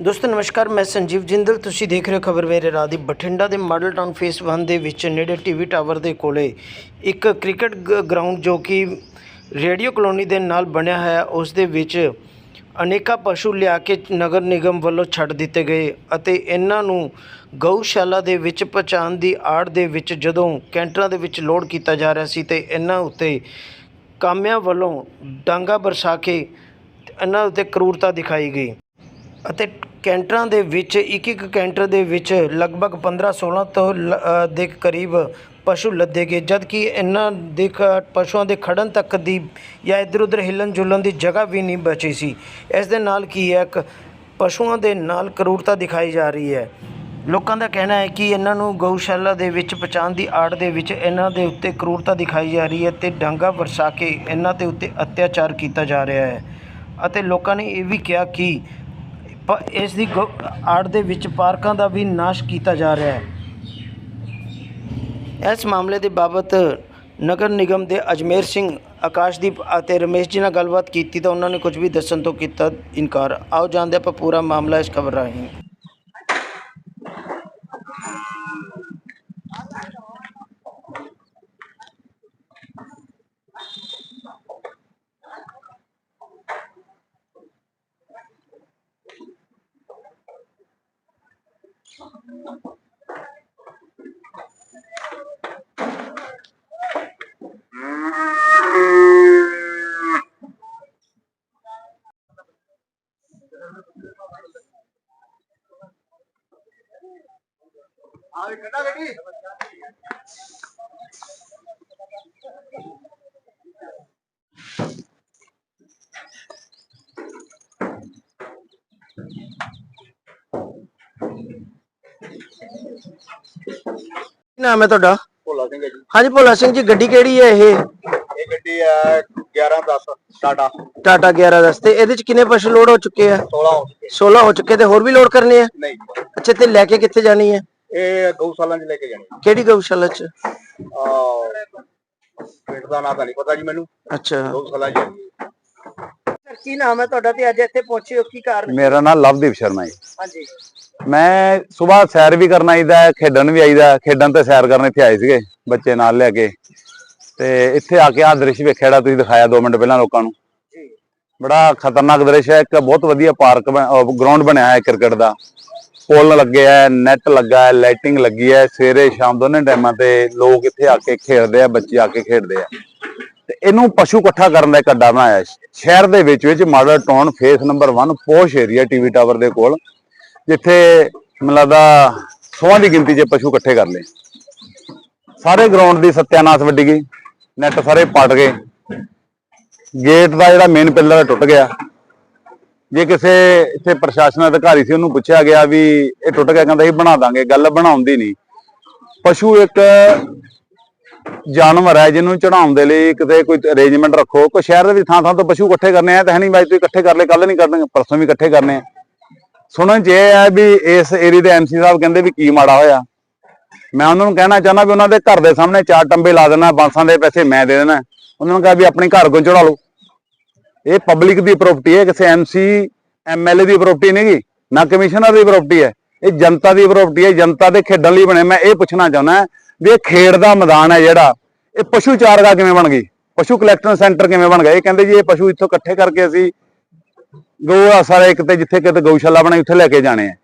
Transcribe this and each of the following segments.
ਦੋਸਤੋ, ਨਮਸਕਾਰ, ਮੈਂ ਸੰਜੀਵ ਜਿੰਦਲ। ਤੁਸੀਂ ਦੇਖ ਰਹੇ ਹੋ ਖਬਰ ਮੇਰੇ ਰਾਹ ਦੀ ਬਠਿੰਡਾ ਦੇ ਮਾਡਲ ਟਾਊਨ ਫੇਸ 1 ਦੇ ਵਿੱਚ ਨੇੜੇ ਟੀਵੀ ਟਾਵਰ ਦੇ ਕੋਲੇ ਇੱਕ ਕ੍ਰਿਕਟ ਗ- ਗਰਾਊਂਡ ਜੋ ਕਿ ਰੇਡੀਓ ਕਲੋਨੀ ਦੇ ਨਾਲ ਬਣਿਆ ਹੈ। ਉਸ ਦੇ ਵਿੱਚ ਅਨੇਕਾਂ ਪਸ਼ੂ ਲਿਆ ਕੇ ਨਗਰ ਨਿਗਮ ਵੱਲੋਂ ਛੱਡ ਦਿੱਤੇ ਗਏ ਅਤੇ ਇਹਨਾਂ ਨੂੰ ਗਊਸ਼ਾਲਾ ਦੇ ਵਿੱਚ ਪਹੁੰਚਾਉਣ ਦੀ ਆੜ ਦੇ ਵਿੱਚ ਜਦੋਂ ਕੈਂਟਰਾਂ ਦੇ ਵਿੱਚ ਲੋਡ ਕੀਤਾ ਜਾ ਰਿਹਾ ਸੀ ਤੇ ਇਹਨਾਂ ਉੱਤੇ ਕਾਮਿਆਂ ਵੱਲੋਂ ਡਾਂਗਾ ਬਰਸਾ ਕੇ ਇਹਨਾਂ ਉੱਤੇ ਕਰੂਰਤਾ ਦਿਖਾਈ ਗਈ। ਅਤੇ ਕੈਂਟਰਾਂ ਦੇ ਵਿੱਚ ਇੱਕ ਇੱਕ ਕੈਂਟਰ ਦੇ ਵਿੱਚ ਲਗਭਗ 15-16 ਤੋਂ ਲ- ਦੇ ਕਰੀਬ ਪਸ਼ੂ ਲੱਦੇ ਗਏ ਜਦ ਕਿ ਇਹਨਾਂ ਦੇ ਖ- ਪਸ਼ੂਆਂ ਦੇ ਖੜਨ ਤੱਕ ਦੀ ਜਾਂ ਇੱਧਰ ਉੱਧਰ ਹਿੱਲਣ ਜੁਲਣ ਦੀ ਜਗ੍ਹਾ ਵੀ ਨਹੀਂ ਬਚੀ ਸੀ। ਇਸ ਦੇ ਨਾਲ ਕੀ ਹੈ, ਇੱਕ ਪਸ਼ੂਆਂ ਦੇ ਨਾਲ ਕਰੂਰਤਾ ਦਿਖਾਈ ਜਾ ਰਹੀ ਹੈ। ਲੋਕਾਂ ਦਾ ਕਹਿਣਾ ਹੈ ਕਿ ਇਹਨਾਂ ਨੂੰ ਗਊਸ਼ਾਲਾ ਦੇ ਵਿੱਚ ਪਹੁੰਚਾਉਣ ਦੀ ਆੜ ਦੇ ਵਿੱਚ ਇਹਨਾਂ ਦੇ ਉੱਤੇ ਕਰੂਰਤਾ ਦਿਖਾਈ ਜਾ ਰਹੀ ਹੈ ਤੇ ਡਾਂਗਾ ਵਰਸਾ ਕੇ ਇਹਨਾਂ ਦੇ ਉੱਤੇ ਅਤਿਆਚਾਰ ਕੀਤਾ ਜਾ ਰਿਹਾ ਹੈ। ਅਤੇ ਲੋਕਾਂ ਨੇ ਇਹ ਵੀ ਕਿਹਾ ਕਿ ਇਸ ਦੀ ਗਊ- ਆੜ ਦੇ ਵਿੱਚ ਪਾਰਕਾਂ ਦਾ ਵੀ ਨਾਸ਼ ਕੀਤਾ ਜਾ ਰਿਹਾ ਹੈ। ਇਸ ਮਾਮਲੇ ਦੇ ਬਾਬਤ ਨਗਰ ਨਿਗਮ ਦੇ ਅਜਮੇਰ ਸਿੰਘ, ਆਕਾਸ਼ਦੀਪ ਅਤੇ ਰਮੇਸ਼ ਜੀ ਨਾਲ ਗੱਲਬਾਤ ਕੀਤੀ ਤਾਂ ਉਹਨਾਂ ਨੇ ਕੁਝ ਵੀ ਦੱਸਣ ਤੋਂ ਕੀਤਾ ਇਨਕਾਰ। ਆਓ ਜਾਣਦੇ ਆਪਾਂ ਪੂਰਾ ਮਾਮਲਾ ਇਸ ਖਬਰ ਰਾਹੀਂ। ਕੀ ਨਾਮ ਹੈ ਤੁਹਾਡਾ? ਭੋਲਾ ਸਿੰਘ ਹੈ ਜੀ। ਹਾਂਜੀ ਭੋਲਾ ਸਿੰਘ ਜੀ ਗੱਡੀ ਕਿਹੜੀ ਹੈ ਇਹ? ਇਹ ਗੱਡੀ ਹੈ 1110 ਟਾਟਾ। ਟਾਟਾ 1110 ਤੇ ਇਹਦੇ ਚ ਕਿੰਨੇ ਪਸ਼ੂ ਲੋਡ ਹੋ ਚੁੱਕੇ ਆ? 16 ਹੋ ਚੁੱਕੇ। 16 ਹੋ ਚੁੱਕੇ ਤੇ ਹੋਰ ਵੀ ਲੋਡ ਕਰਨੇ ਆ? ਨਹੀਂ। ਅੱਛਾ ਤੇ ਲੈ ਕੇ ਕਿੱਥੇ ਜਾਣੀ ਹੈ? ਇਹ ਗਊਸ਼ਾਲਾ 'ਚ ਲੈ ਕੇ ਜਾਣੇ। ਕਿਹੜੀ ਗਊਸ਼ਾਲਾ ਚ? ਆ ਪਿੰਡ ਦਾ ਨਾਂ ਤਾਂ ਨਹੀਂ ਪਤਾ ਜੀ ਮੈਨੂੰ। ਅੱਛਾ। ਗਊਸ਼ਾਲਾ 'ਚ ਕੀ ਨਾਮ ਹੈ ਤੁਹਾਡਾ? ਤੇ ਅੱਜ ਇੱਥੇ ਪਹੁੰਚੇ ਹੋ ਕੀ ਕਾਰਨ? ਮੇਰਾ ਨਾਮ ਲਵਦੀਪ ਸ਼ਰਮਾ ਜੀ। ਹਾਂਜੀ। ਮੈਂ ਸਵੇਰ ਸੈਰ ਵੀ ਕਰਨ ਆਈਦਾ ਖੇਡਣ ਵੀ ਆਈਦਾ। ਖੇਡਣ ਤੇ ਸੈਰ ਕਰਨ ਇੱਥੇ ਆਏ ਸੀਗੇ ਬੱਚੇ ਨਾਲ ਲੈ ਕੇ। ਤੇ ਇੱਥੇ ਆ ਕੇ ਆ ਦ੍ਰਿਸ਼ ਵੇਖਿਆ ਜਿਹੜਾ ਤੁਸੀਂ ਦਿਖਾਇਆ 2 ਮਿੰਟ ਪਹਿਲਾਂ ਲੋਕਾਂ ਨੂੰ। ਬੜਾ ਖਤਰਨਾਕ ਦ੍ਰਿਸ਼ ਹੈ ਇੱਕ ਬਹੁਤ ਵਧੀਆ ਪਾਰਕ ਗਰਾਊਂਡ ਬਣਿਆ ਹੈ ਕ੍ਰਿਕਟ ਦਾ। ਪੁੱਲ ਲੱਗੇ ਹੈ ਨੈਟ ਲੱਗਾ ਹੈ ਲਾਈਟਿੰਗ ਲੱਗੀ ਹੈ ਸਵੇਰੇ ਸ਼ਾਮ ਦੋਨੇ ਟਾਈਮਾਂ ਤੇ ਲੋਕ ਇੱਥੇ ਆ ਕੇ ਖੇਡਦੇ ਆ ਬੱਚੇ ਆ ਕੇ ਖੇਡਦੇ ਆ। ਤੇ ਇਹਨੂੰ ਪਸ਼ੂ ਇਕੱਠਾ ਕਰਨ ਦਾ ਇੱਕ ਅੱਡਾ ਬਣਾਇਆ। ਸ਼ਹਿਰ ਦੇ ਵਿੱਚ ਵਿੱਚ model town phase number 1 posh area TV tower ਦੇ ਕੋਲ। ਜਿੱਥੇ ਮੈਨੂੰ ਲੱਗਦਾ ਸੌਆਂ ਦੀ ਗਿਣਤੀ 'ਚ ਪਸ਼ੂ ਇਕੱਠੇ ਕਰ ਲਏ। ਸਾਰੇ ਗਰਾਊਂਡ ਦੀ ਸਤਿਆਨਾਸ ਵੱਡੀ ਗਈ ਨੈਟ ਸਾਰੇ ਪਟ ਗਏ। ਗੇਟ ਦਾ ਜਿਹੜਾ ਮੇਨ ਪਿੱਲਰ ਟੁੱਟ ਗਿਆ। ਜੇ ਕਿਸੇ ਇੱਥੇ ਪ੍ਰਸ਼ਾਸਨ ਅਧਿਕਾਰੀ ਸੀ, ਉਹਨੂੰ ਪੁੱਛਿਆ ਗਿਆ ਵੀ ਇਹ ਟੁੱਟ ਗਿਆ, ਕਹਿੰਦਾ ਇਹ ਬਣਾ ਦਾਂਗੇ, ਗੱਲ ਬਣਾਉਂਦੀ ਨਹੀਂ। ਪਸ਼ੂ ਇੱਕ ਜਾਨਵਰ ਹੈ, ਜਿਹਨੂੰ ਚੜਾਉਣ ਦੇ ਲਈ ਕਿਤੇ ਕੋਈ ਅਰੇਂਜਮੈਂਟ ਰੱਖੋ। ਕੋਈ ਸ਼ਹਿਰ ਦੇ ਵਿੱਚ ਥਾਂ ਥਾਂ ਤੋਂ ਪਸ਼ੂ ਇਕੱਠੇ ਕਰਨੇ ਆ, ਤਾਂ ਹੈ ਨਹੀਂ ਬਾਈ ਤੁਸੀਂ ਇਕੱਠੇ ਕਰ ਲੈ ਕੱਲ ਨਹੀਂ ਕਰਨਗੇ, ਪਰਸੋਂ ਵੀ ਇਕੱਠੇ ਕਰਨੇ ਆ। ਸੁਣਨ ਚ ਇਹ ਹੈ ਵੀ ਇਸ ਏਰੀਆ ਦੇ ਐਮਸੀ ਸਾਹਿਬ ਕਹਿੰਦੇ ਵੀ ਕੀ ਮਾੜਾ ਹੋਇਆ। ਮੈਂ ਉਹਨਾਂ ਨੂੰ ਕਹਿਣਾ ਚਾਹੁੰਦਾ ਵੀ ਉਹਨਾਂ ਦੇ ਘਰ ਦੇ ਸਾਹਮਣੇ ਚਾਰ ਟੰਬੇ ਲਾ ਦੇਣਾ, ਬਾਂਸਾਂ ਦੇ ਪੈਸੇ ਮੈਂ ਦੇ ਦੇਣਾ। ਉਹਨਾਂ ਨੂੰ ਕਿਹਾ ਵੀ ਆਪਣੇ ਘਰ ਕੋਲ ਚੜਾ ਲਓ। ਇਹ ਪਬਲਿਕ ਦੀ ਪ੍ਰਾਪਰਟੀ ਹੈ, ਕਿਸੇ ਐਮਸੀ ਐਮਐਲਏ ਦੀ ਪ੍ਰਾਪਰਟੀ ਨਹੀਂਗੀ ਨਾ ਕਮਿਸ਼ਨਰ ਦੀ ਪ੍ਰਾਪਰਟੀ ਹੈ। ਇਹ ਜਨਤਾ ਦੀ ਪ੍ਰਾਪਰਟੀ ਹੈ, ਜਨਤਾ ਦੇ ਖੇਡਣ ਲਈ ਬਣੇ। ਮੈਂ ਇਹ ਪੁੱਛਣਾ ਚਾਹੁੰਦਾ ਵੀ ਇਹ ਖੇਡ ਦਾ ਮੈਦਾਨ ਹੈ ਜਿਹੜਾ, ਇਹ ਪਸ਼ੂ ਚਾਰਗਾ ਕਿਵੇਂ ਬਣ ਗਈ? ਪਸ਼ੂ ਕਲੈਕਸ਼ਨ ਸੈਂਟਰ ਕਿਵੇਂ ਬਣ ਗਿਆ? ਇਹ ਕਹਿੰਦੇ ਜੀ ਇਹ ਪਸ਼ੂ ਇੱਥੋਂ ਇਕੱਠੇ ਕਰਕੇ ਅਸੀਂ ਗਊ ਆ ਸਾਰੇ ਇੱਕ ਤੇ ਜਿੱਥੇ ਕਿਤੇ ਗਊਸ਼ਾਲਾ ਬਣਾਈ ਉੱਥੇ ਲੈ ਕੇ ਜਾਣੇ ਆ।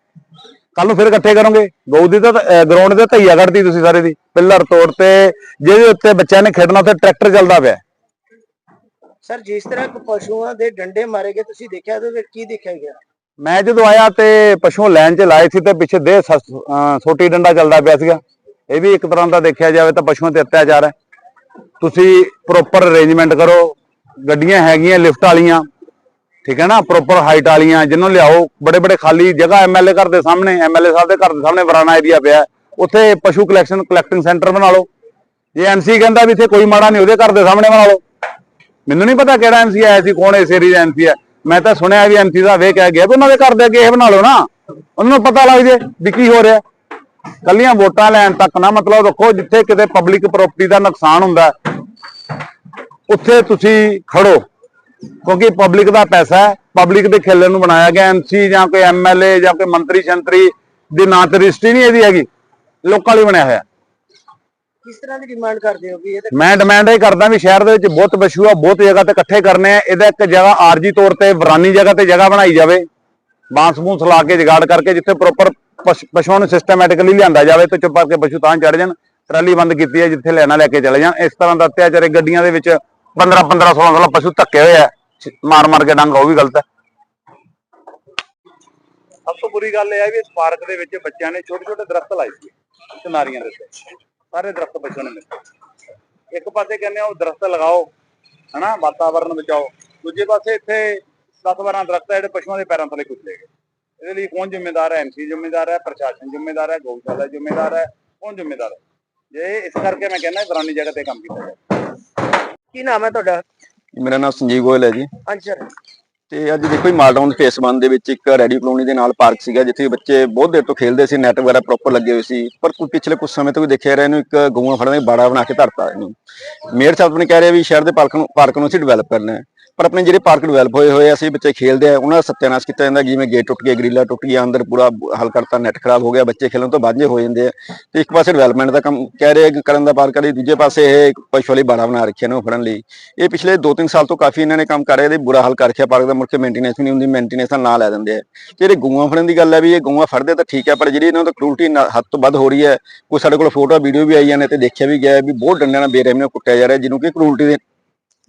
ਕੱਲ ਨੂੰ ਫਿਰ ਇਕੱਠੇ ਕਰੋਗੇ। ਗਊ ਦੀ ਤਾਂ ਗਰਾਊਂਡ ਦੇ ਧਈਆ ਕੱਢਦੀ ਤੁਸੀਂ ਸਾਰੇ ਦੀ। ਪਿੱਲਰ ਤੋੜ ਤੇ ਜਿਹਦੇ ਉੱਤੇ ਬੱਚਿਆਂ ਨੇ ਖੇਡਣਾ ਉੱਥੇ ਟਰੈਕਟਰ ਚੱਲਦਾ ਪਿਆ। ਸਰ ਜਿਸ ਤਰ੍ਹਾਂ ਪਸ਼ੂਆਂ ਦੇ ਡੰਡੇ ਮਾਰੇ ਗਏ ਤੁਸੀਂ ਦੇਖਿਆ ਤੇ ਕੀ ਦੇਖਿਆ ਗਿਆ? ਮੈਂ ਜਦੋਂ ਆਇਆ ਤੇ ਪਸ਼ੂ ਲੈਣ ਚ ਲਾਏ ਸੀ ਤੇ ਪਿੱਛੇ ਦੇ ਛੋਟੀ ਡੰਡਾ ਚੱਲਦਾ ਪਿਆ ਸੀਗਾ। ਇਹ ਵੀ ਇੱਕ ਤਰ੍ਹਾਂ ਦਾ ਦੇਖਿਆ ਜਾਵੇ ਤਾਂ ਪਸ਼ੂਆਂ ਤੇ ਅਤਿਆਚਾਰ ਹੈ। ਤੁਸੀਂ ਪ੍ਰੋਪਰ ਅਰੇਂਜਮੈਂਟ ਕਰੋ। ਗੱਡੀਆਂ ਹੈਗੀਆਂ ਲਿਫਟ ਵਾਲੀਆਂ। ਠੀਕ ਹੈ ਨਾ ਪ੍ਰੋਪਰ ਹਾਈਟ ਵਾਲੀਆਂ ਜਿਹਨੂੰ ਲਿਆਓ, ਬੜੇ ਬੜੇ ਖਾਲੀ ਜਗ੍ਹਾ ਐਮਐਲਏ ਘਰ ਦੇ ਸਾਹਮਣੇ ਐਮਐਲਏ ਸਾਹਿਬ ਦੇ ਘਰ ਦੇ ਸਾਹਮਣੇ ਵਰਾਨਾ ਏਰੀਆ ਪਿਆ ਉੱਥੇ ਪਸ਼ੂ ਕਲੈਕਸ਼ਨ ਕਲੈਕਟਿੰਗ ਸੈਂਟਰ ਬਣਾ ਲਓ। ਜੇ ਐਮਸੀ ਕਹਿੰਦਾ ਵੀ ਇੱਥੇ ਕੋਈ ਮਾੜਾ ਨਹੀਂ, ਉਹਦੇ ਘਰ ਦੇ ਸਾਹਮਣੇ ਬਣਾ ਲਓ। ਮੈਨੂੰ ਨਹੀਂ ਪਤਾ ਕਿਹੜਾ ਐਮਸੀ ਆਇਆ ਸੀ, ਕੌਣ ਇਸ ਏਰੀਆ ਦਾ ਐਮਸੀ ਹੈ। ਮੈਂ ਤਾਂ ਸੁਣਿਆ ਵੀ ਐਮਸੀ ਸਾਹਿਬ ਇਹ ਕਹਿ ਗਿਆ ਵੀ ਉਹਨਾਂ ਦੇ ਘਰ ਦੇ ਅੱਗੇ ਇਹ ਬਣਾ ਲਓ ਨਾ। ਉਹਨਾਂ ਨੂੰ ਪਤਾ ਲੱਗ ਜੇ ਵੀ ਕੀ ਹੋ ਰਿਹਾ। ਕੱਲੀਆਂ ਵੋਟਾਂ ਲੈਣ ਤੱਕ ਨਾ, ਮਤਲਬ ਰੱਖੋ, ਜਿੱਥੇ ਕਿਤੇ ਪਬਲਿਕ ਪ੍ਰਾਪਰਟੀ ਦਾ ਨੁਕਸਾਨ ਹੁੰਦਾ ਉੱਥੇ ਤੁਸੀਂ ਖੜੋ। ਕਿਉਂਕਿ ਪਬਲਿਕ ਦਾ ਪੈਸਾ ਹੈ ਪਬਲਿਕ ਦੇ ਖੇਲਣ ਨੂੰ ਬਣਾਇਆ ਗਿਆ ਐਮਸੀ ਜਾਂ ਕੋਈ ਐਮਐਲਏ ਜਾਂ ਕੋਈ ਮੰਤਰੀ ਸ਼ੰਤਰੀ ਦੀ ਨਾਂ ਤੇ ਰਜਿਸਟਰੀ ਨਹੀਂ ਇਹਦੀ ਹੈਗੀ ਲੋਕਾਂ ਲਈ ਬਣਿਆ ਹੋਇਆ। ਕਿਸ ਤਰ੍ਹਾਂ ਦੀ ਡਿਮਾਂਡ ਕਰਦੇ ਹੋ ਵੀ ਇਹ ਮੈਂ ਡਿਮਾਂਡ ਇਹ ਕਰਦਾ ਵੀ ਸ਼ਹਿਰ ਦੇ ਵਿੱਚ ਬਹੁਤ ਪਸ਼ੂ ਆ ਬਹੁਤ ਜਗ੍ਹਾ ਤੇ ਇਕੱਠੇ ਕਰਨੇ ਆ ਇਹਦਾ ਇੱਕ ਜਗ੍ਹਾ ਆਰਜੀ ਤੌਰ ਤੇ ਵਰਾਨੀ ਜਗ੍ਹਾ ਤੇ ਜਗ੍ਹਾ ਬਣਾਈ ਜਾਵੇ ਬਾਂਸ ਬੂੰਸ ਲਾ ਕੇ ਜਗਾੜ ਕਰਕੇ ਜਿੱਥੇ ਪ੍ਰੋਪਰ ਪਸ਼ੂਆਂ ਨੂੰ ਸਿਸਟਮੈਟਿਕਲੀ ਲਿਆਂਦਾ ਜਾਵੇ ਤੇ ਚੁੱਪ ਕਰਕੇ ਪਸ਼ੂ ਤਾਂ ਚੜ ਜਾਣ ਟਰਾਲੀ ਬੰਦ ਕੀਤੀ ਹੈ ਜਿੱਥੇ ਲੈਣਾ ਲੈ ਕੇ ਚਲੇ ਜਾਣ ਇਸ ਤਰ੍ਹਾਂ ਦਾ ਅਤਿਆਚਾਰ ਗੱਡੀਆਂ ਦੇ ਵਿੱਚ 15 15 16 16 ਪਸ਼ੂ ਧੱਕੇ ਹੋਏ ਆ। ਮਾਰ ਮਾਰ ਕੇ ਡੰਗ, ਉਹ ਵੀ ਗਲਤ ਹੈ। ਸਭ ਤੋਂ ਬੁਰੀ ਗੱਲ ਇਹ ਹੈ ਵੀ ਇਸ ਪਾਰਕ ਦੇ ਵਿੱਚ ਬੱਚਿਆਂ ਨੇ ਛੋਟੇ ਛੋਟੇ ਦਰਖਤ ਲਾਏ ਸੀ, ਚਨਾਰੀਆਂ ਦੇ ਉੱਤੇ। ਸਾਰੇ ਦਰਖਤ ਬੱਚਿਆਂ ਨੇ ਮਿਲੇ ਇੱਕ ਪਾਸੇ ਕਹਿੰਦੇ ਆ ਉਹ ਦਰਖਤ ਲਗਾਓ, ਹਨਾ, ਵਾਤਾਵਰਨ ਬਚਾਓ। ਦੂਜੇ ਪਾਸੇ ਇੱਥੇ 10 12 ਦਰਖਤ ਜਿਹੜੇ ਪਸ਼ੂਆਂ ਦੇ ਪੈਰਾਂ ਥੱਲੇ ਕੁਚਲੇ ਗਏ। ਇਹਦੇ ਲਈ ਕੌਣ ਜ਼ਿੰਮੇਦਾਰ ਹੈ? ਐਮਸੀ ਜ਼ਿੰਮੇਦਾਰ ਹੈ, ਪ੍ਰਸ਼ਾਸਨ ਜ਼ਿੰਮੇਦਾਰ ਹੈ, ਗਊਸ਼ਾਲਾ ਜ਼ਿੰਮੇਦਾਰ ਹੈ, ਕੌਣ ਜ਼ਿੰਮੇਦਾਰ ਹੈ? ਜੇ ਇਸ ਕਰਕੇ ਮੈਂ ਕਹਿੰਦਾ ਪੁਰਾਣੀ ਜਗ੍ਹਾ ਤੇ ਕੰਮ ਕੀਤਾ ਜਾਵੇ। ਕੀ ਨਾਮ ਹੈ ਤੁਹਾਡਾ? ਮੇਰਾ ਨਾਮ ਸੰਜੀਵ ਗੋਇਲ ਹੈ ਜੀ। ਹਾਂਜੀ ਸਰ ਤੇ ਅੱਜ ਦੇਖੋ ਜੀ ਮਾਲਟਾਊਨ ਫੇਸ 1 ਦੇ ਵਿੱਚ ਇੱਕ ਰੈਡੀ ਕਲੋਨੀ ਦੇ ਨਾਲ ਪਾਰਕ ਸੀਗਾ ਜਿੱਥੇ ਬੱਚੇ ਬਹੁਤ ਦੇਰ ਤੋਂ ਖੇਡਦੇ ਸੀ ਨੈਟ ਵਗੈਰਾ ਪ੍ਰੋਪਰ ਲੱਗੇ ਹੋਏ ਸੀ। ਪਰ ਕੁਝ ਪਿਛਲੇ ਕੁਝ ਸਮੇਂ ਤੋਂ ਵੀ ਦੇਖਿਆ ਰਿਹਾ ਇਹਨੂੰ ਇੱਕ ਗਊਆਂ ਫੜਨ ਦਾ ਬਾੜਾ ਬਣਾ ਕੇ ਧਰਤਾ ਇਹਨੂੰ। ਮੇਅਰ ਸਾਹਿਬ ਨੇ ਕਹਿ ਰਹੇ ਵੀ ਸ਼ਹਿਰ ਦੇ ਪਾਰਕ ਨੂੰ ਪਾਰਕ ਨੂੰ ਅਸੀਂ ਡਿਵੈਲਪ ਕਰਨਾ ਹੈ। ਪਰ ਆਪਣੇ ਜਿਹੜੇ ਪਾਰਕ ਡਿਵੈਲਪ ਹੋਏ ਹੋਏ ਆ, ਅਸੀਂ ਬੱਚੇ ਖੇਡਦੇ ਆ, ਉਹਨਾਂ ਦਾ ਸਤਿਆਨਾਸ਼ ਕੀਤਾ ਜਾਂਦਾ, ਜਿਵੇਂ ਗੇਟ ਟੁੱਟ ਗਿਆ, ਗਰੀਲਾ ਟੁੱਟ ਗਿਆ, ਅੰਦਰ ਪੂਰਾ ਹਲ ਕਰਤਾ ਨੈਟ ਖਰਾਬ ਹੋ ਗਿਆ, ਬੱਚੇ ਖੇਲਣ ਤੋਂ ਵਾਂਝੇ ਹੋ ਜਾਂਦੇ ਆ। ਤੇ ਇੱਕ ਪਾਸੇ ਡਿਵੈਲਪਮੈਂਟ ਦਾ ਕੰਮ ਕਹਿ ਰਹੇ ਕਰਨ ਦਾ ਪਾਰਕ ਕਰੀ, ਦੂਜੇ ਪਾਸੇ ਇਹ ਇੱਕ ਪਸ਼ੂ ਵਾਲੀ ਬਾੜਾ ਬਣਾ ਰੱਖਿਆ ਨੇ ਫੜਨ ਲਈ। ਇਹ ਪਿਛਲੇ 2-3 ਸਾਲ ਤੋਂ ਕਾਫੀ ਇਹਨਾਂ ਨੇ ਕੰਮ ਕਰ ਰਹੇ ਇਹਦੇ ਬੁਰਾ ਹਾਲ ਕਰ ਰੱਖਿਆ, ਪਾਰਕ ਦਾ ਮੁੜ ਕੇ ਮੇਨਟੇਨੈਂਸ ਵੀ ਨਹੀਂ ਹੁੰਦੀ ਮੇਨਟੇਨੈਂਸ ਦਾ ਨਾਂ ਲੈ ਦਿੰਦੇ ਆ। ਜਿਹੜੇ ਗਊਆਂ ਫੜਨ ਦੀ ਗੱਲ ਹੈ ਵੀ, ਇਹ ਗਊਆਂ ਫੜਦੇ ਤਾਂ ਠੀਕ ਹੈ, ਪਰ ਜਿਹੜੀ ਇਹਨਾਂ ਤੋਂ ਕਰੂਲਟੀ ਹੱਦ ਤੋਂ ਵੱਧ ਹੋ ਰਹੀ ਹੈ, ਕੋਈ ਸਾਡੇ ਕੋਲ ਫੋਟੋ ਵੀਡੀਓ ਵੀ ਆਈਆਂ ਨੇ ਤੇ ਦੇਖਿਆ ਵੀ ਗਿਆ ਵੀ ਬਹੁਤ ਡੰਡਿਆਂ ਨਾਲ ਬੇਰਹਿਮੀ ਨਾਲ ਕੁੱਟਿਆ ਜਾ ਰਿਹਾ, ਜਿਹਨੂੰ ਕਿ ਕਰੂਲਟੀ ਦੇ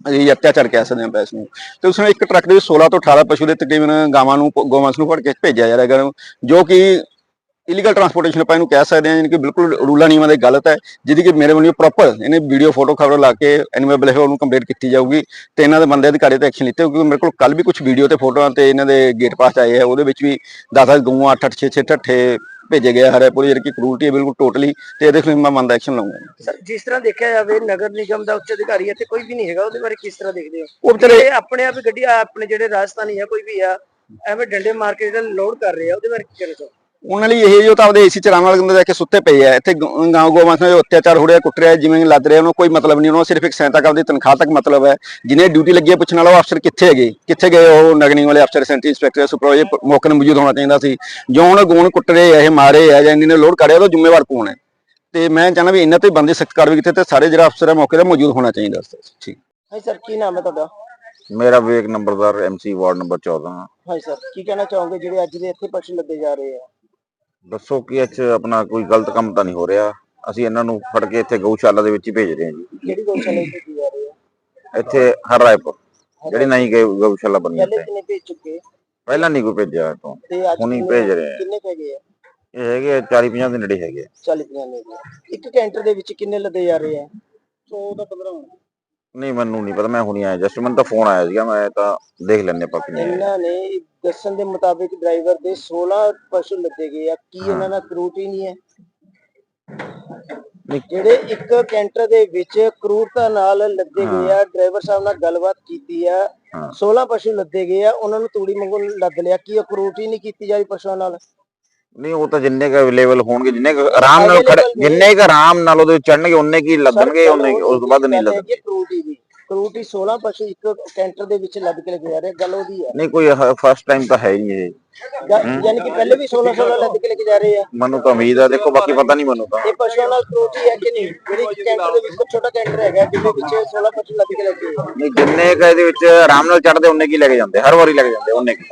ਅਸੀਂ ਅਤਿਆਚਾਰ ਕਹਿ ਸਕਦੇ ਹਾਂ ਪੈਸ ਨੂੰ। ਤੇ ਉਸ ਨੂੰ ਇੱਕ ਟਰੱਕ ਦੇ ਵਿੱਚ 16 ਤੋਂ 18 ਪਸ਼ੂ ਦੇ ਤਕਰੀਬਨ ਗਾਵਾਂ ਨੂੰ ਗੋਮਾਂਸ ਨੂੰ ਫੜ ਕੇ ਭੇਜਿਆ ਜਾ ਰਿਹਾ ਹੈਗਾ ਜੋ ਕਿ ਇਲੀਗਲ ਟਰਾਂਸਪੋਰਟੇਸ਼ਨ ਆਪਾਂ ਇਹਨੂੰ ਕਹਿ ਸਕਦੇ ਹਾਂ, ਯਾਨੀ ਕਿ ਬਿਲਕੁਲ ਰੂਲਾਂ ਨਿਯਮਾਂ ਦੇ ਗਲਤ ਹੈ, ਜਿਹਦੀ ਕਿ ਮੇਰੇ ਵੱਲੋਂ ਪ੍ਰੋਪਰ ਇਹਨੇ ਵੀਡੀਓ ਫੋਟੋ ਖਬਰ ਲਾ ਕੇ ਐਨੀਮਲ ਵੈਲਫੇਅਰ ਨੂੰ ਕੰਪਲੀਟ ਕੀਤੀ ਜਾਊਗੀ ਤੇ ਇਹਨਾਂ ਦੇ ਬੰਦੇ ਅਧਿਕਾਰੀ ਤੇ ਐਕਸ਼ਨ ਲਿੱਤੇ, ਕਿਉਂਕਿ ਮੇਰੇ ਕੋਲ ਕੱਲ ਵੀ ਕੁਝ ਵੀਡੀਓ ਤੇ ਫੋਟੋਆਂ ਤੇ ਇਹਨਾਂ ਦੇ ਗੇਟ ਪਾਸ ਆਏ ਆ, ਉਹਦੇ ਵਿੱਚ ਵੀ 10-10 ਗਊਆਂ 8-8 6-6 ਠੱਠੇ ਭੇਜੇ ਗਏ ਹਰੇਪੁਰ ਜਿਹੜੀ ਕਿ ਕਰੂਲਟੀ ਹੈ ਬਿਲਕੁਲ ਟੋਟਲੀ ਤੇ ਇਹਦੇ ਖਿਲਾਫ ਮੈਂ ਮੰਦਾ ਐਕਸ਼ਨ ਲਵਾਂਗਾ ਸਰ ਜਿਸ ਤਰ੍ਹਾਂ ਦੇਖਿਆ ਜਾਵੇ ਨਗਰ ਨਿਗਮ ਦਾ ਉੱਚ ਅਧਿਕਾਰੀ ਇੱਥੇ ਕੋਈ ਵੀ ਨਹੀਂ ਹੈਗਾ ਉਹਦੇ ਬਾਰੇ ਕਿਸ ਤਰ੍ਹਾਂ ਦੇਖਦੇ ਹੋ? ਉਹ ਵਿਚਾਰੇ ਆਪਣੇ ਆਪ ਹੀ ਗੱਡੀ ਆਪਣੇ ਜਿਹੜੇ ਰਾਜਸਥਾਨੀ ਆ ਕੋਈ ਵੀ ਆ ਐਵੇਂ ਡੰਡੇ ਮਾਰ ਕੇ ਜਿਹੜਾ ਲੋਡ ਕਰ ਰਹੇ ਆ ਉਹਦੇ ਬਾਰੇ ਕੀ ਕਹਿਣਾ ਚਾਹੋ ਉਹਨਾਂ ਲਈ ਇਹ ਜੋ ਤਾਂ ਆਪਦੇ ਏਸੀ ਚ ਆਰਾਮ ਨਾਲ ਜਾ ਕੇ ਸੁੱਤੇ ਪਏ ਆ। ਇੱਥੇ ਗਾਂ ਗੋਮਾਂਸ ਨਾਲ ਜੋ ਅਤਿਆਚਾਰ ਹੋ ਰਿਹਾ ਕੁੱਟ ਰਿਹਾ ਜਿਵੇਂ ਲੱਦ ਰਿਹਾ ਉਹਨੂੰ ਕੋਈ ਮਤਲਬ ਨਹੀਂ ਉਹਨਾਂ ਸਿਰਫ ਇੱਕ ਸੈਂਤਾ ਕੰਮ ਦੀ ਤਨਖਾਹ ਤੱਕ ਮਤਲਬ ਹੈ। ਜਿਹਨੇ ਡਿਊਟੀ ਲੱਗੀ ਹੈ ਪੁੱਛਣ ਵਾਲਾ ਉਹ ਅਫਸਰ ਕਿੱਥੇ ਹੈਗੇ? ਕਿੱਥੇ ਗਏ ਉਹ ਨਗਨੀ ਵਾਲੇ ਅਫਸਰ ਸੈਂਟਰੀ ਇੰਸਪੈਕਟਰ ਸੁਪਰਵਾਈਜ਼ਰ ਮੌਕੇ ਨੂੰ ਮੌਜੂਦ ਹੋਣਾ ਚਾਹੀਦਾ ਸੀ। ਜੋ ਹੁਣ ਗੋਣ ਕੁੱਟ ਰਹੇ ਆ ਇਹ ਮਾਰੇ ਆ ਜਾਂ ਇਹਨਾਂ ਨੇ ਲੋਡ ਕਰਿਆ ਉਹਦਾ ਜ਼ਿੰਮੇਵਾਰ ਕੌਣ ਹੈ? ਤੇ ਮੈਂ ਚਾਹੁੰਦਾ ਵੀ ਇਹਨਾਂ ਤੇ ਬੰਦੇ ਸਖਤ ਕਾਰਵਾਈ ਕੀਤੇ ਤੇ ਸਾਰੇ ਜਿਹੜਾ ਅਫਸਰ ਹੈ ਮੌਕੇ ਤੇ ਮੌਜੂਦ ਹੋਣਾ ਚਾਹੀਦਾ। ਸੀ ਠੀਕ। ਹਾਂਜੀ ਸਰ ਕੀ ਨਾਮ ਹੈ ਤੁਹਾਡਾ? ਮੇਰਾ ਵਿਵੇਕ ਨੰਬਰਦਾਰ ਐਮਸੀ ਵਾਰਡ ਨੰਬਰ 14 ਹਾਂਜੀ ਸਰ ਕੀ ਕਹਿਣਾ ਚਾਹੋਗੇ ਜਿਹੜੇ ਅੱਜ ਦੇ ਇੱਥੇ ਪਸ਼ੂ ਲੱਦੇ ਜਾ ਰਹੇ ਆ? ਦੱਸੋ ਕਿ 'ਚ ਆਪਣਾ ਕੋਈ ਗਲਤ ਕੰਮ ਤਾਂ ਨਹੀਂ ਹੋ ਰਿਹਾ? ਅਸੀਂ ਇਹਨਾਂ ਨੂੰ ਫੜ ਕੇ ਇੱਥੇ ਗਊਸ਼ਾਲਾ ਦੇ ਵਿੱਚ ਹੀ ਭੇਜ ਰਹੇ ਹਾਂ ਜੀ। ਕਿਹੜੀ ਗਊਸ਼ਾਲਾ ਰਹੇ ਇੱਥੇ ਹਰ ਰਾਏਪੁਰ ਜਿਹੜੀ ਨਹੀਂ ਗਏ ਗਊਸ਼ਾਲਾ ਬਣੀ ਪਹਿਲੇ ਇੱਥੇ। ਕਿੰਨੇ ਭੇਜ ਚੁੱਕੇ? ਪਹਿਲਾਂ ਨਹੀਂ ਕੋਈ ਭੇਜਿਆ ਤੋਂ ਹੁਣੀ ਭੇਜ ਰਹੇ। ਕਿੰਨੇ ਹੈਗੇ ਆ? ਇਹ ਹੈਗੇ 40 50 ਦੇ ਨੇੜੇ ਹੈਗੇ ਆ। 40 50 ਦੇ ਇੱਕ ਕੈਂਟਰ ਦੇ ਵਿੱਚ ਕਿੰਨੇ ਲੱਦੇ ਜਾ ਰਹੇ ਆ? 14 15 ਨਹੀਂ ਮੈਨੂੰ ਨਹੀਂ ਪਤਾ ਮੈਂ ਹੁਣੀ ਆਇਆ ਜਸਟ ਮੈਨੂੰ ਤਾਂ ਫੋਨ ਆਇਆ ਸੀਗਾ ਮੈਂ ਤਾਂ ਦੇਖ ਲੈਣੇ ਆਪਾਂ ਕਿੰਨੇ ਆਏ। ਇਹਨਾਂ ਨੇ ਦੱਸਣ ਦੇ ਮੁਤਾਬਿਕ ਡਰਾਈਵਰ ਦੇ 16 ਪਸ਼ੂ ਲੱਦੇ ਗਏ ਆ ਕੀ ਇਹਨਾਂ ਨਾਲ ਕਰੂਟ ਨਹੀਂ ਹੈ ਨਹੀਂ। ਜਿਹੜੇ ਇੱਕ ਕੈਂਟਰ ਦੇ ਵਿੱਚ ਕਰੂਟਤਾ ਨਾਲ ਲੱਦੇ ਗਏ ਆ ਡਰਾਈਵਰ ਸਾਹਿਬ ਨਾਲ ਗੱਲਬਾਤ ਕੀਤੀ ਆ ਹਾਂ। 16 ਪਸ਼ੂ ਲੱਦੇ ਗਏ ਆ ਉਹਨਾਂ ਨੂੰ ਤੂੜੀ ਵਾਂਗੂ ਲੱਦ ਲਿਆ ਕੀ ਉਹ ਕਰੂਟ ਨਹੀਂ ਕੀਤੀ ਜਾ ਰਹੀ ਪਸ਼ੂਆਂ ਨਾਲ ਨਹੀਂ ਉਹ ਤਾਂ ਜਿੰਨੇ ਕ ਅਵੇਲੇਬਲ ਹੋਣਗੇ ਜਿੰਨੇ ਕੁ ਆਰਾਮ ਨਾਲ ਖੜੇ। ਜਿੰਨੇ ਕ ਆਰਾਮ ਨਾਲ ਉਹਦੇ ਚੜਨਗੇ ਉਹਨੇ ਕੀ ਲੱਗਣਗੇ ਉਹਨੇ ਉਸ ਤੋਂ ਵੱਧ ਨਹੀਂ ਲੱਗਣਗੇ। ਕਰੂਟੀ ਦੀ। ਕਰੂਟੀ 16 ਪਸ਼ੂ ਇੱਕ ਕੈਂਟਰ ਦੇ ਵਿੱਚ ਲੱਦ ਕੇ ਲੈ ਜਾ ਰਹੇ ਗੱਲ ਉਹਦੀ ਆ ਨਹੀਂ ਕੋਈ ਫਸਟ ਟਾਈਮ ਤਾਂ ਹੈ ਹੀ ਨਹੀਂ ਇਹ। ਯਾਨੀ ਕਿ ਪਹਿਲੇ ਵੀ 16 16 ਲੱਦ ਕੇ ਲੈ ਕੇ ਜਾ ਰਹੇ ਆ। ਮੈਨੂੰ ਤਾਂ ਉਮੀਦ ਆ ਦੇਖੋ ਬਾਕੀ ਪਤਾ ਨਹੀਂ ਮੈਨੂੰ ਤਾਂ। ਇਹ ਪਸ਼ੂਆਂ ਨਾਲ ਕਰੂਟੀ ਹੈ ਕਿ ਨਹੀਂ? ਜਿਹੜੀ ਕੈਂਟਰ ਦੇ ਵਿੱਚ ਛੋਟਾ ਕੈਂਟਰ ਹੈਗਾ ਜਿਹਦੇ ਵਿੱਚ 16 ਪਸ਼ੂ ਲੱਦ ਕੇ ਲੈ ਕੇ। ਨਹੀਂ ਜਿੰਨੇ ਕ ਇਹਦੇ ਵਿੱਚ ਆਰਾਮ ਨਾਲ ਚੜਦੇ ਉਹਨੇ ਕੀ ਲੈ ਕੇ ਜਾਂਦੇ? ਹਰ ਵਾਰੀ ਲੈ ਕੇ ਜਾਂਦੇ ਉਹਨੇ ਕੀ?